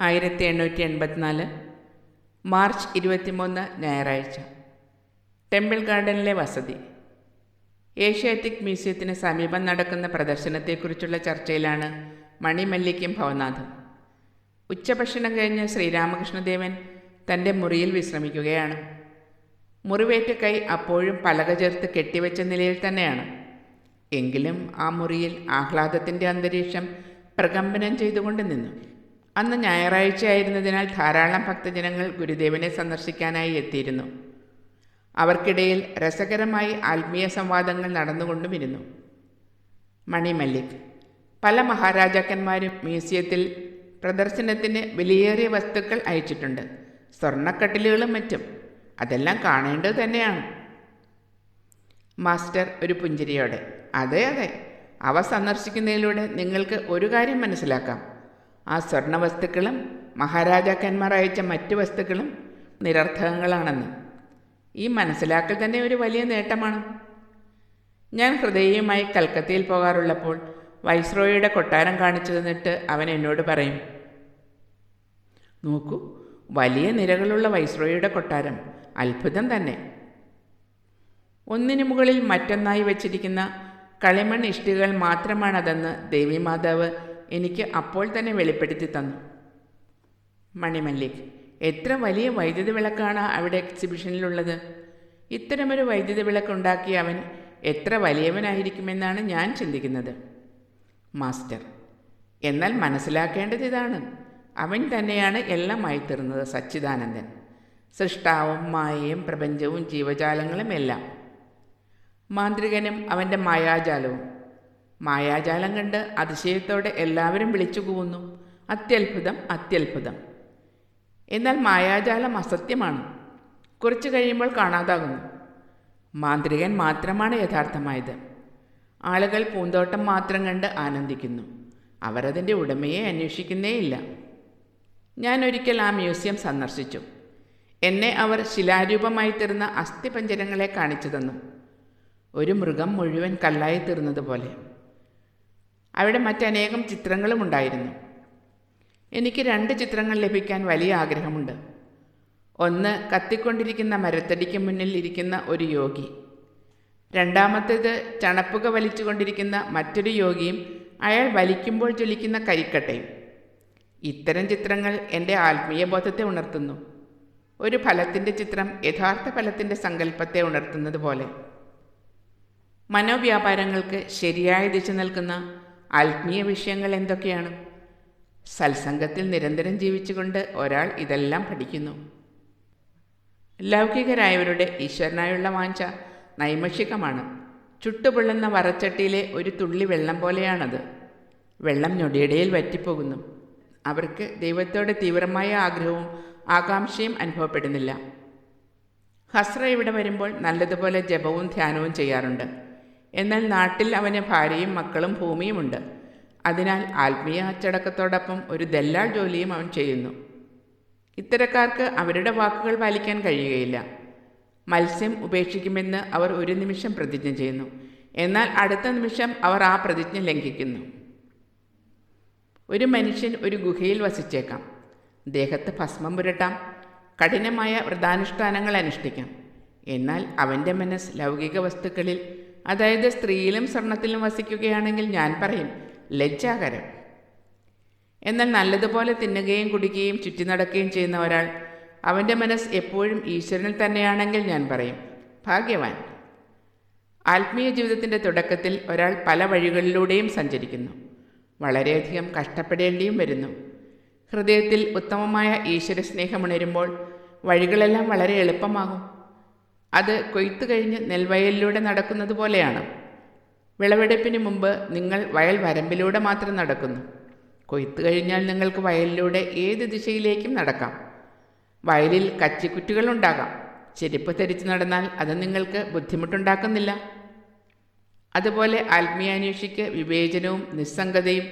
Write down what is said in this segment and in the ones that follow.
ആയിരത്തി എണ്ണൂറ്റി എൺപത്തിനാല് മാർച്ച് ഇരുപത്തിമൂന്ന് ഞായറാഴ്ച. ടെമ്പിൾ ഗാർഡനിലെ വസതി. ഏഷ്യാറ്റിക് മ്യൂസിയത്തിന് സമീപം നടക്കുന്ന പ്രദർശനത്തെക്കുറിച്ചുള്ള ചർച്ചയിലാണ് മണിമല്ലിക്കും ഭവനാഥും. ഉച്ചഭക്ഷണം കഴിഞ്ഞ് ശ്രീരാമകൃഷ്ണദേവൻ തന്റെ മുറിയിൽ വിശ്രമിക്കുകയാണ്. മുറിവേറ്റ കൈ അപ്പോഴും പലക ചേർത്ത് കെട്ടിവെച്ച നിലയിൽ തന്നെയാണ്. എങ്കിലും ആ മുറിയിൽ ആഹ്ലാദത്തിന്റെ അന്തരീക്ഷം പ്രകമ്പനം ചെയ്തുകൊണ്ട് നിന്നു. അന്ന് ഞായറാഴ്ചയായിരുന്നതിനാൽ ധാരാളം ഭക്തജനങ്ങൾ ഗുരുദേവനെ സന്ദർശിക്കാനായി എത്തിയിരുന്നു. അവർക്കിടയിൽ രസകരമായി ആത്മീയ സംവാദങ്ങൾ നടന്നുകൊണ്ടുമിരുന്നു. മണി മല്ലിക് പല മഹാരാജാക്കന്മാരും മ്യൂസിയത്തിൽ പ്രദർശനത്തിന് വിലയേറിയ വസ്തുക്കൾ അയച്ചിട്ടുണ്ട്. സ്വർണക്കട്ടിലുകളും മറ്റും. അതെല്ലാം കാണേണ്ടത് തന്നെയാണ്. മാസ്റ്റർ ഒരു പുഞ്ചിരിയോടെ. അതെ അതെ. അവ സന്ദർശിക്കുന്നതിലൂടെ നിങ്ങൾക്ക് ഒരു കാര്യം മനസ്സിലാക്കാം. ആ സ്വർണ വസ്തുക്കളും മഹാരാജാക്കന്മാർ അയച്ച മറ്റ് വസ്തുക്കളും നിരർത്ഥകങ്ങളാണെന്ന്. ഈ മനസ്സിലാക്കൽ തന്നെ ഒരു വലിയ നേട്ടമാണ്. ഞാൻ ഹൃദയയുമായി കൽക്കത്തയിൽ പോകാറുള്ളപ്പോൾ വൈസ്രോയുടെ കൊട്ടാരം കാണിച്ചു തന്നിട്ട് അവൻ എന്നോട് പറയും നോക്കൂ വലിയ നിരകളുള്ള വൈസ്രോയുടെ കൊട്ടാരം അത്ഭുതം തന്നെ. ഒന്നിനു മുകളിൽ മറ്റൊന്നായി വച്ചിരിക്കുന്ന കളിമൺ ഇഷ്ടികകൾ മാത്രമാണതെന്ന് ദേവിമാതാവ് എനിക്ക് അപ്പോൾ തന്നെ വെളിപ്പെടുത്തി തന്നു. മണിമല്ലിക് എത്ര വലിയ വൈദ്യുതി വിളക്കാണ് അവിടെ എക്സിബിഷനിലുള്ളത് ഇത്തരമൊരു വൈദ്യുതി വിളക്കുണ്ടാക്കിയ അവൻ എത്ര വലിയവനായിരിക്കുമെന്നാണ് ഞാൻ ചിന്തിക്കുന്നത്. മാസ്റ്റർ എന്നാൽ മനസ്സിലാക്കേണ്ടത് ഇതാണ്. അവൻ തന്നെയാണ് എല്ലാമായി തീർന്നത് സച്ചിദാനന്ദൻ. സൃഷ്ടാവും മായയും പ്രപഞ്ചവും ജീവജാലങ്ങളും എല്ലാം. മാന്ത്രികനും അവന്റെ മായാജാലവും. മായാജാലം കണ്ട് അതിശയത്തോടെ എല്ലാവരും വിളിച്ചു കൂവുന്നു. അത്യത്ഭുതം അത്യത്ഭുതം. എന്നാൽ മായാജാലം അസത്യമാണ്. കുറച്ചു കഴിയുമ്പോൾ കാണാതാകുന്നു. മാന്ത്രികൻ മാത്രമാണ് യഥാർത്ഥമായത്. ആളുകൾ പൂന്തോട്ടം മാത്രം കണ്ട് ആനന്ദിക്കുന്നു. അവരതിന്റെ ഉടമയെ അന്വേഷിക്കുന്നേയില്ല. ഞാൻ ഒരിക്കൽ ആ മ്യൂസിയം സന്ദർശിച്ചു. എന്നെ അവർ ശിലാരൂപമായി തീർന്ന അസ്ഥിപഞ്ചരങ്ങളെ കാണിച്ചു തന്നു. ഒരു മൃഗം മുഴുവൻ കല്ലായി തീർന്നതുപോലെ. അവിടെ മറ്റനേകം ചിത്രങ്ങളും ഉണ്ടായിരുന്നു. എനിക്ക് രണ്ട് ചിത്രങ്ങൾ ലഭിക്കാൻ വലിയ ആഗ്രഹമുണ്ട്. ഒന്ന് കത്തിക്കൊണ്ടിരിക്കുന്ന മരത്തടിക്ക് മുന്നിൽ ഇരിക്കുന്ന ഒരു യോഗി. രണ്ടാമത്തേത് ചണപ്പുക വലിച്ചുകൊണ്ടിരിക്കുന്ന മറ്റൊരു യോഗിയും അയാൾ വലിക്കുമ്പോൾ ജ്വലിക്കുന്ന കരിക്കട്ടയും. ഇത്തരം ചിത്രങ്ങൾ എന്റെ ആത്മീയ ബോധത്തെ ഉണർത്തുന്നു. ഒരു ഫലത്തിന്റെ ചിത്രം യഥാർത്ഥ ഫലത്തിന്റെ സങ്കല്പത്തെ ഉണർത്തുന്നത് പോലെ. മനോവ്യാപാരങ്ങൾക്ക് ശരിയായ ദിശ നൽകുന്ന ആത്മീയ വിഷയങ്ങൾ എന്തൊക്കെയാണ്? സത്സംഗത്തിൽ നിരന്തരം ജീവിച്ചുകൊണ്ട് ഒരാൾ ഇതെല്ലാം പഠിക്കുന്നു. ലൗകികരായവരുടെ ഈശ്വരനായുള്ള വാഞ്ച നൈമഷികമാണ്. ചുട്ടുപൊള്ളുന്ന വറച്ചട്ടിയിലെ ഒരു തുള്ളി വെള്ളം പോലെയാണത്. വെള്ളം ഞൊടിയിടയിൽ വറ്റിപ്പോകുന്നു. അവർക്ക് ദൈവത്തോടെ തീവ്രമായ ആഗ്രഹവും ആകാംക്ഷയും അനുഭവപ്പെടുന്നില്ല. ഹസ്ര ഇവിടെ വരുമ്പോൾ നല്ലതുപോലെ ജപവും ധ്യാനവും ചെയ്യാറുണ്ട്. എന്നാൽ നാട്ടിൽ അവന് ഭാര്യയും മക്കളും ഭൂമിയുമുണ്ട്. അതിനാൽ ആത്മീയ അച്ചടക്കത്തോടൊപ്പം ഒരു ദല്ലാൾ ജോലിയും അവൻ ചെയ്യുന്നു. ഇത്തരക്കാർക്ക് അവരുടെ വാക്കുകൾ പാലിക്കാൻ കഴിയുകയില്ല. മത്സ്യം ഉപേക്ഷിക്കുമെന്ന് അവർ ഒരു നിമിഷം പ്രതിജ്ഞ ചെയ്യുന്നു. എന്നാൽ അടുത്ത നിമിഷം അവർ ആ പ്രതിജ്ഞ ലംഘിക്കുന്നു. ഒരു മനുഷ്യൻ ഒരു ഗുഹയിൽ വസിച്ചേക്കാം. ദേഹത്ത് ഭസ്മം പുരട്ടാം. കഠിനമായ വ്രതാനുഷ്ഠാനങ്ങൾ അനുഷ്ഠിക്കാം. എന്നാൽ അവന്റെ മനസ്സ് ലൗകിക വസ്തുക്കളിൽ അതായത് സ്ത്രീയിലും സ്വർണത്തിലും വസിക്കുകയാണെങ്കിൽ ഞാൻ പറയും ലജ്ജാകരം. എന്നാൽ നല്ലതുപോലെ തിന്നുകയും കുടിക്കുകയും ചുറ്റി നടക്കുകയും ചെയ്യുന്ന ഒരാൾ അവന്റെ മനസ്സ് എപ്പോഴും ഈശ്വരനിൽ തന്നെയാണെങ്കിൽ ഞാൻ പറയും ഭാഗ്യവാൻ. ആത്മീയ ജീവിതത്തിന്റെ തുടക്കത്തിൽ ഒരാൾ പല വഴികളിലൂടെയും സഞ്ചരിക്കുന്നു. വളരെയധികം കഷ്ടപ്പെടേണ്ടിയും വരുന്നു. ഹൃദയത്തിൽ ഉത്തമമായ ഈശ്വര സ്നേഹമുണരുമ്പോൾ വഴികളെല്ലാം വളരെ എളുപ്പമാകും. അത് കൊയ്ത്തു കഴിഞ്ഞ് നെൽവയലിലൂടെ നടക്കുന്നത് പോലെയാണ്. വിളവെടുപ്പിന് മുമ്പ് നിങ്ങൾ വയൽ വരമ്പിലൂടെ മാത്രം നടക്കുന്നു. കൊയ്ത്തു കഴിഞ്ഞാൽ നിങ്ങൾക്ക് വയലിലൂടെ ഏത് ദിശയിലേക്കും നടക്കാം. വയലിൽ കച്ചിക്കുറ്റികളുണ്ടാകാം ചെരുപ്പ് ധരിച്ച് നടന്നാൽ അത് നിങ്ങൾക്ക് ബുദ്ധിമുട്ടുണ്ടാക്കുന്നില്ല. അതുപോലെ ആത്മീയാന്വേഷിക്ക് വിവേചനവും നിസ്സംഗതയും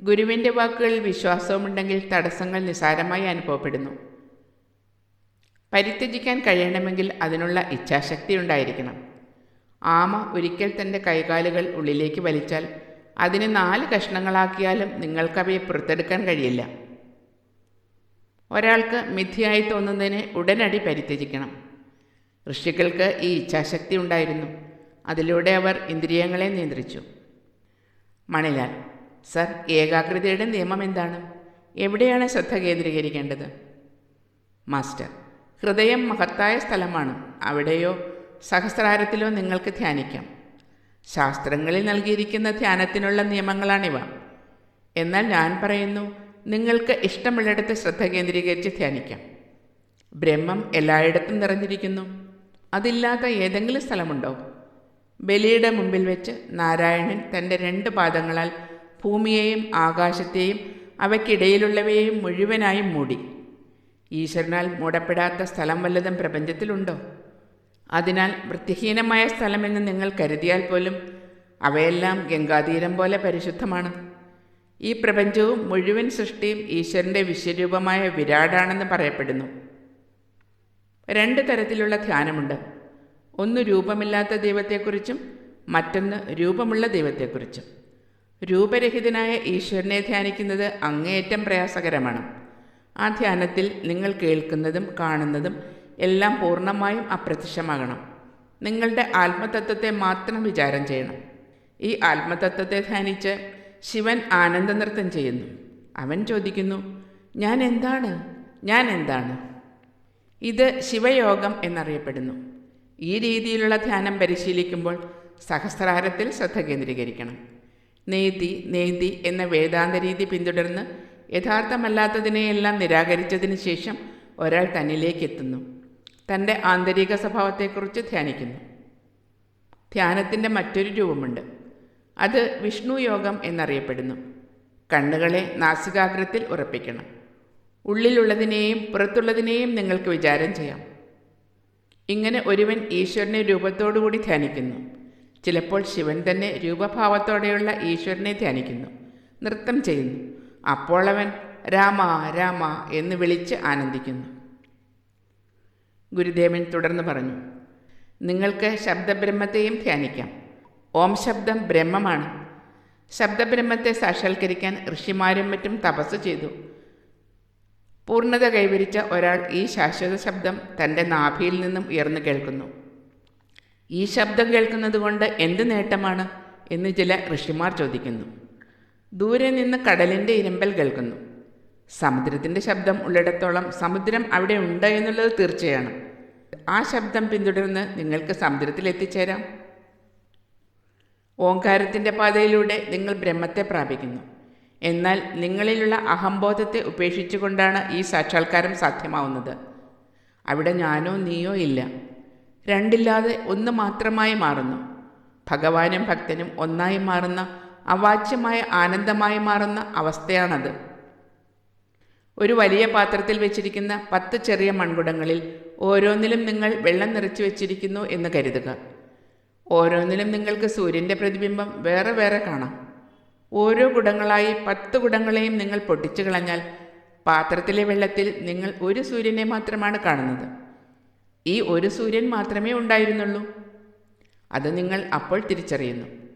ഗുരുവിന്റെ വാക്കുകളിൽ വിശ്വാസവുമുണ്ടെങ്കിൽ തടസ്സങ്ങൾ നിസാരമായി അനുഭവപ്പെടുന്നു. പരിത്യജിക്കാൻ കഴിയണമെങ്കിൽ അതിനുള്ള ഇച്ഛാശക്തി ഉണ്ടായിരിക്കണം. ആമ ഒരിക്കൽ തന്റെ കൈകാലുകൾ ഉള്ളിലേക്ക് വലിച്ചാൽ അതിനെ നാല് കഷ്ണങ്ങളാക്കിയാലും നിങ്ങൾക്കവയെ പുറത്തെടുക്കാൻ കഴിയില്ല. ഒരാൾക്ക് മിഥ്യയായി തോന്നുന്നതിനെ ഉടനടി പരിത്യജിക്കണം. ഋഷികൾക്ക് ഈ ഇച്ഛാശക്തി ഉണ്ടായിരുന്നു. അതിലൂടെ അവർ ഇന്ദ്രിയങ്ങളെ നിയന്ത്രിച്ചു. മണിലാൽ സർ ഏകാഗ്രതയുടെ നിയമം എന്താണ്? എവിടെയാണ് ശ്രദ്ധ കേന്ദ്രീകരിക്കേണ്ടത്? മാസ്റ്റർ ഹൃദയം മഹത്തായ സ്ഥലമാണ്. അവിടെയോ സഹസ്രാരത്തിലോ നിങ്ങൾക്ക് ധ്യാനിക്കാം. ശാസ്ത്രങ്ങളിൽ നൽകിയിരിക്കുന്ന ധ്യാനത്തിനുള്ള നിയമങ്ങളാണിവ. എന്നാൽ ഞാൻ പറയുന്നു നിങ്ങൾക്ക് ഇഷ്ടമുള്ളിടത്ത് ശ്രദ്ധ കേന്ദ്രീകരിച്ച് ധ്യാനിക്കാം. ബ്രഹ്മം എല്ലായിടത്തും നിറഞ്ഞിരിക്കുന്നു. അതില്ലാത്ത ഏതെങ്കിലും സ്ഥലമുണ്ടോ? ബലിയുടെ മുമ്പിൽ വെച്ച് നാരായണൻ തന്റെ രണ്ട് പാദങ്ങളാൽ ഭൂമിയെയും ആകാശത്തെയും അവയ്ക്കിടയിലുള്ളവയെയും മുഴുവനായും മൂടി. ഈശ്വരനാൽ മൂടപ്പെടാത്ത സ്ഥലം വല്ലതും പ്രപഞ്ചത്തിലുണ്ടോ? അതിനാൽ വൃത്തിഹീനമായ സ്ഥലമെന്ന് നിങ്ങൾ കരുതിയാൽ പോലും അവയെല്ലാം ഗംഗാതീരം പോലെ പരിശുദ്ധമാണ്. ഈ പ്രപഞ്ചവും മുഴുവൻ സൃഷ്ടിയും ഈശ്വരന്റെ വിശ്വരൂപമായ വിരാടാണെന്ന് പറയപ്പെടുന്നു. രണ്ട് തരത്തിലുള്ള ധ്യാനമുണ്ട്. ഒന്ന് രൂപമില്ലാത്ത ദൈവത്തെക്കുറിച്ചും മറ്റൊന്ന് രൂപമുള്ള ദൈവത്തെക്കുറിച്ചും. രൂപരഹിതനായ ഈശ്വരനെ ധ്യാനിക്കുന്നത് അങ്ങേയറ്റം പ്രയാസകരമാണ്. ആ ധ്യാനത്തിൽ നിങ്ങൾ കേൾക്കുന്നതും കാണുന്നതും എല്ലാം പൂർണമായും അപ്രത്യക്ഷമാകണം. നിങ്ങളുടെ ആത്മതത്വത്തെ മാത്രം വിചാരം ചെയ്യണം. ഈ ആത്മതത്വത്തെ ധ്യാനിച്ച് ശിവൻ ആനന്ദ നൃത്തം ചെയ്യുന്നു. അവൻ ചോദിക്കുന്നു ഞാൻ എന്താണ്? ഞാൻ എന്താണ്? ഇത് ശിവയോഗം എന്നറിയപ്പെടുന്നു. ഈ രീതിയിലുള്ള ധ്യാനം പരിശീലിക്കുമ്പോൾ സഹസ്രാരത്തിൽ ശ്രദ്ധ കേന്ദ്രീകരിക്കണം. നേതി നേതി എന്ന വേദാന്ത രീതി പിന്തുടർന്ന് യഥാർത്ഥമല്ലാത്തതിനെയെല്ലാം നിരാകരിച്ചതിന് ശേഷം ഒരാൾ തന്നിലേക്ക് എത്തുന്നു തന്റെ ആന്തരിക സ്വഭാവത്തെക്കുറിച്ച് ധ്യാനിക്കുന്നു. ധ്യാനത്തിന്റെ മറ്റൊരു രൂപമുണ്ട്. അത് വിഷ്ണു യോഗം എന്നറിയപ്പെടുന്നു. കണ്ണുകളെ നാസികാഗ്രത്തിൽ ഉറപ്പിക്കണം. ഉള്ളിലുള്ളതിനെയും പുറത്തുള്ളതിനെയും നിങ്ങൾക്ക് വിചാരം ചെയ്യാം. ഇങ്ങനെ ഒരുവൻ ഈശ്വരനെ രൂപത്തോടുകൂടി ധ്യാനിക്കുന്നു. ചിലപ്പോൾ ശിവൻ തന്നെ രൂപഭാവത്തോടെയുള്ള ഈശ്വരനെ ധ്യാനിക്കുന്നു. നൃത്തം ചെയ്യുന്നു. അപ്പോൾ അവൻ രാമ രാമ എന്ന് വിളിച്ച് ആനന്ദിക്കുന്നു. ഗുരുദേവൻ തുടർന്ന് പറഞ്ഞു നിങ്ങൾക്ക് ശബ്ദബ്രഹ്മത്തെയും ധ്യാനിക്കാം. ഓം ശബ്ദം ബ്രഹ്മമാണ്. ശബ്ദബ്രഹ്മത്തെ സാക്ഷാത്കരിക്കാൻ ഋഷിമാരും മറ്റും തപസ് ചെയ്തു. പൂർണത കൈവരിച്ച ഒരാൾ ഈ ശാശ്വത ശബ്ദം തന്റെ നാഭിയിൽ നിന്നും ഉയർന്നു കേൾക്കുന്നു. ഈ ശബ്ദം കേൾക്കുന്നത് കൊണ്ട് എന്ത് നേട്ടമാണ്? എന്ന് ചില ഋഷിമാർ ചോദിക്കുന്നു. ദൂരെ നിന്ന് കടലിന്റെ ഇരമ്പൽ കേൾക്കുന്നു. സമുദ്രത്തിന്റെ ശബ്ദം ഉള്ളിടത്തോളം സമുദ്രം അവിടെ ഉണ്ട് എന്നുള്ളത് തീർച്ചയാണ്. ആ ശബ്ദം പിന്തുടർന്ന് നിങ്ങൾക്ക് സമുദ്രത്തിൽ എത്തിച്ചേരാം. ഓങ്കാരത്തിന്റെ പാതയിലൂടെ നിങ്ങൾ ബ്രഹ്മത്തെ പ്രാപിക്കുന്നു. എന്നാൽ നിങ്ങളിലുള്ള അഹംബോധത്തെ ഉപേക്ഷിച്ചുകൊണ്ടാണ് ഈ സാക്ഷാത്കാരം സാധ്യമാവുന്നത്. അവിടെ ഞാനോ നീയോ ഇല്ല. രണ്ടില്ലാതെ ഒന്ന് മാത്രമായി മാറുന്നു. ഭഗവാനും ഭക്തനും ഒന്നായി മാറുന്ന അവാച്യമായ ആനന്ദമായി മാറുന്ന അവസ്ഥയാണത്. ഒരു വലിയ പാത്രത്തിൽ വെച്ചിരിക്കുന്ന പത്ത് ചെറിയ മൺകുടങ്ങളിൽ ഓരോന്നിലും നിങ്ങൾ വെള്ളം നിറച്ചു വെച്ചിരിക്കുന്നു എന്ന് കരുതുക. ഓരോന്നിലും നിങ്ങൾക്ക് സൂര്യന്റെ പ്രതിബിംബം വേറെ വേറെ കാണാം. ഓരോ കുടങ്ങളായി പത്ത് കുടങ്ങളെയും നിങ്ങൾ പൊട്ടിച്ചു കളഞ്ഞാൽ പാത്രത്തിലെ വെള്ളത്തിൽ നിങ്ങൾ ഒരു സൂര്യനെ മാത്രമാണ് കാണുന്നത്. ഈ ഒരു സൂര്യൻ മാത്രമേ ഉണ്ടായിരുന്നുള്ളൂ. അത് നിങ്ങൾ അപ്പോൾ തിരിച്ചറിയുന്നു.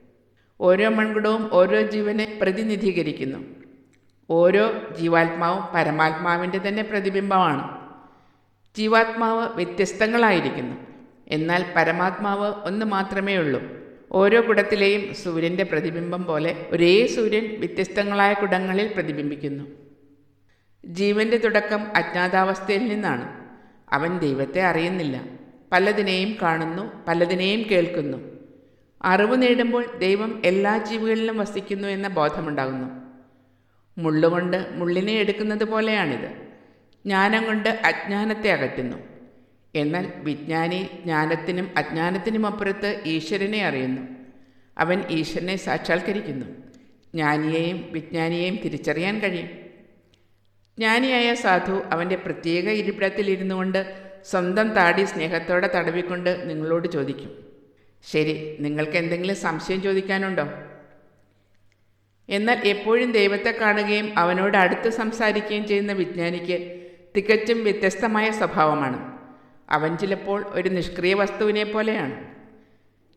ഓരോ മൺകുടവും ഓരോ ജീവനെ പ്രതിനിധീകരിക്കുന്നു. ഓരോ ജീവാത്മാവും പരമാത്മാവിന്റെ തന്നെ പ്രതിബിംബമാണ്. ജീവാത്മാവ് വ്യത്യസ്തങ്ങളായിരിക്കുന്നു. എന്നാൽ പരമാത്മാവ് ഒന്ന് മാത്രമേ ഉള്ളൂ. ഓരോ കുടത്തിലെയും സൂര്യന്റെ പ്രതിബിംബം പോലെ ഒരേ സൂര്യൻ വ്യത്യസ്തങ്ങളായ കുടങ്ങളിൽ പ്രതിബിംബിക്കുന്നു. ജീവന്റെ തുടക്കം അജ്ഞാതാവസ്ഥയിൽ നിന്നാണ്. അവൻ ദൈവത്തെ അറിയുന്നില്ല. പലതിനെയും കാണുന്നു പലതിനെയും കേൾക്കുന്നു. അറിവ് നേടുമ്പോൾ ദൈവം എല്ലാ ജീവികളിലും വസിക്കുന്നു എന്ന ബോധമുണ്ടാകുന്നു. മുള്ളുകൊണ്ട് മുള്ളിനെ എടുക്കുന്നത് പോലെയാണിത്. ജ്ഞാനം കൊണ്ട് അജ്ഞാനത്തെ അകറ്റുന്നു. എന്നാൽ വിജ്ഞാനി ജ്ഞാനത്തിനും അജ്ഞാനത്തിനും അപ്പുറത്ത് ഈശ്വരനെ അറിയുന്നു. അവൻ ഈശ്വരനെ സാക്ഷാത്കരിക്കുന്നു. ജ്ഞാനിയെയും വിജ്ഞാനിയെയും തിരിച്ചറിയാൻ കഴിയും. ജ്ഞാനിയായ സാധു അവന്റെ പ്രത്യേക ഇരിപ്പിടത്തിൽ ഇരുന്നു കൊണ്ട് സ്വന്തം താടി സ്നേഹത്തോടെ തടവിക്കൊണ്ട് നിങ്ങളോട് ചോദിക്കും. ശരി നിങ്ങൾക്ക് എന്തെങ്കിലും സംശയം ചോദിക്കാനുണ്ടോ? എന്നാൽ എപ്പോഴും ദൈവത്തെ കാണുകയും അവനോട് അടുത്ത് സംസാരിക്കുകയും ചെയ്യുന്ന വിജ്ഞാനിക്ക് തികച്ചും വ്യത്യസ്തമായ സ്വഭാവമാണ്. അവൻ ചിലപ്പോൾ ഒരു നിഷ്ക്രിയ വസ്തുവിനെ പോലെയാണ്.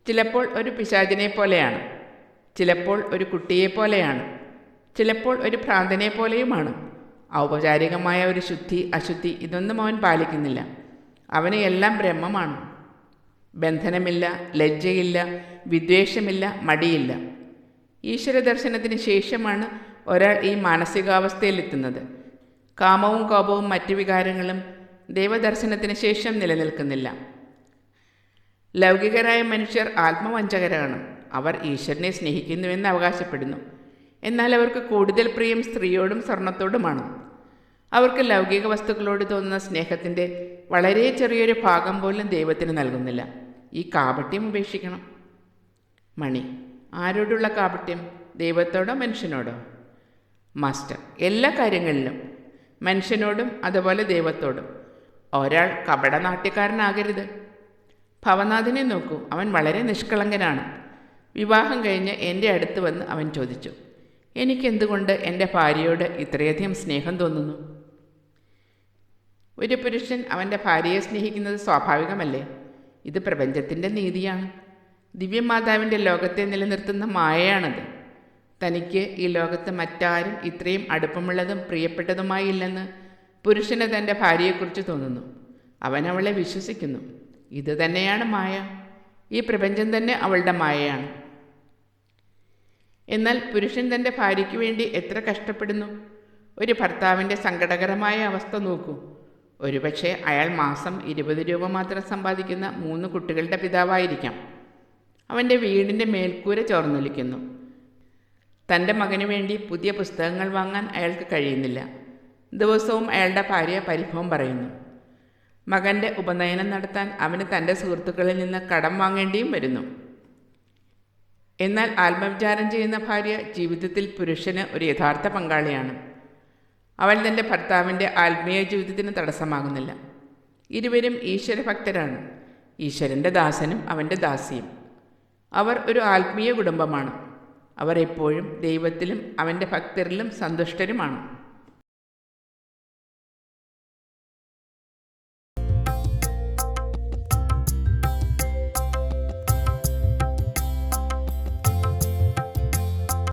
ചിലപ്പോൾ ഒരു പിശാചിനെ പോലെയാണ്. ചിലപ്പോൾ ഒരു കുട്ടിയെ പോലെയാണ്. ചിലപ്പോൾ ഒരു ഭ്രാന്തനെ പോലെയുമാണ്. ഔപചാരികമായ ഒരു ശുദ്ധി അശുദ്ധി ഇതൊന്നും അവൻ പാലിക്കുന്നില്ല. അവന് എല്ലാം ബ്രഹ്മമാണ്. ബന്ധനമില്ല ലജ്ജയില്ല വിദ്വേഷമില്ല മടിയില്ല. ഈശ്വര ദർശനത്തിന് ശേഷമാണ് ഒരാൾ ഈ മാനസികാവസ്ഥയിലെത്തുന്നത്. കാമവും കോപവും മറ്റു വികാരങ്ങളും ദൈവദർശനത്തിന് ശേഷം നിലനിൽക്കുന്നില്ല. ലൗകികരായ മനുഷ്യർ ആത്മവഞ്ചകരാണ്. അവർ ഈശ്വരനെ സ്നേഹിക്കുന്നുവെന്ന് അവകാശപ്പെടുന്നു. എന്നാൽ അവർക്ക് കൂടുതൽ പ്രിയം സ്ത്രീയോടും സ്വർണത്തോടുമാണ്. അവർക്ക് ലൗകിക വസ്തുക്കളോട് തോന്നുന്ന സ്നേഹത്തിന്റെ വളരെ ചെറിയൊരു ഭാഗം പോലും ദൈവത്തിന് നൽകുന്നില്ല. ഈ കാപട്യം ഉപേക്ഷിക്കണം. മണി ആരോടുള്ള കാപട്യം? ദൈവത്തോടോ മനുഷ്യനോടോ? മാസ്റ്റർ എല്ലാ കാര്യങ്ങളിലും മനുഷ്യനോടും അതുപോലെ ദൈവത്തോടും. ഒരാൾ കപടനാട്യക്കാരനാകരുത്. ഭവനാഥിനെ നോക്കൂ അവൻ വളരെ നിഷ്കളങ്കനാണ്. വിവാഹം കഴിഞ്ഞ് എന്റെ അടുത്ത് വന്ന് അവൻ ചോദിച്ചു എനിക്കെന്തുകൊണ്ട് എന്റെ ഭാര്യയോട് ഇത്രയധികം സ്നേഹം തോന്നുന്നു? ഒരു പുരുഷൻ അവന്റെ ഭാര്യയെ സ്നേഹിക്കുന്നത് സ്വാഭാവികമല്ലേ? ഇത് പ്രപഞ്ചത്തിന്റെ നീതിയാണ്. ദിവ്യമാതാവിന്റെ ലോകത്തെ നിലനിർത്തുന്ന മായയാണത്. തനിക്ക് ഈ ലോകത്ത് മറ്റാരും ഇത്രയും അടുപ്പമുള്ളതും പ്രിയപ്പെട്ടതുമായില്ലെന്ന് പുരുഷന് തന്റെ ഭാര്യയെക്കുറിച്ച് തോന്നുന്നു. അവൻ അവളെ വിശ്വസിക്കുന്നു. ഇത് തന്നെയാണ് മായ. ഈ പ്രപഞ്ചം തന്നെ അവളുടെ മായയാണ്. എന്നാൽ പുരുഷൻ തന്റെ ഭാര്യയ്ക്ക് വേണ്ടി എത്ര കഷ്ടപ്പെടുന്നു. ഒരു ഭർത്താവിന്റെ സങ്കടകരമായ അവസ്ഥ നോക്കൂ. ഒരുപക്ഷെ അയാൾ മാസം ഇരുപത് രൂപ മാത്രം സമ്പാദിക്കുന്ന മൂന്ന് കുട്ടികളുടെ പിതാവായിരിക്കാം. അവന്റെ വീടിന്റെ മേൽക്കൂര ചോർന്നൊലിക്കുന്നു. തന്റെ മകന് വേണ്ടി പുതിയ പുസ്തകങ്ങൾ വാങ്ങാൻ അയാൾക്ക് കഴിയുന്നില്ല. ദിവസവും അയാളുടെ ഭാര്യ പരിഭവം പറയുന്നു. മകന്റെ ഉപനയനം നടത്താൻ അവന് തന്റെ സുഹൃത്തുക്കളിൽ നിന്ന് കടം വാങ്ങേണ്ടിയും വരുന്നു. എന്നാൽ ആത്മവിചാരം ചെയ്യുന്ന ഭാര്യ ജീവിതത്തിൽ പുരുഷന് ഒരു യഥാർത്ഥ പങ്കാളിയാണ്. അവൾ തന്റെ ഭർത്താവിന്റെ ആത്മീയ ജീവിതത്തിന് തടസ്സമാകുന്നില്ല. ഇരുവരും ഈശ്വരഭക്തരാണ് ഈശ്വരന്റെ ദാസനും അവന്റെ ദാസിയും. അവർ ഒരു ആത്മീയ കുടുംബമാണ്. അവർ എപ്പോഴും ദൈവത്തിലും അവന്റെ ഭക്തരിലും സന്തുഷ്ടരുമാണ്.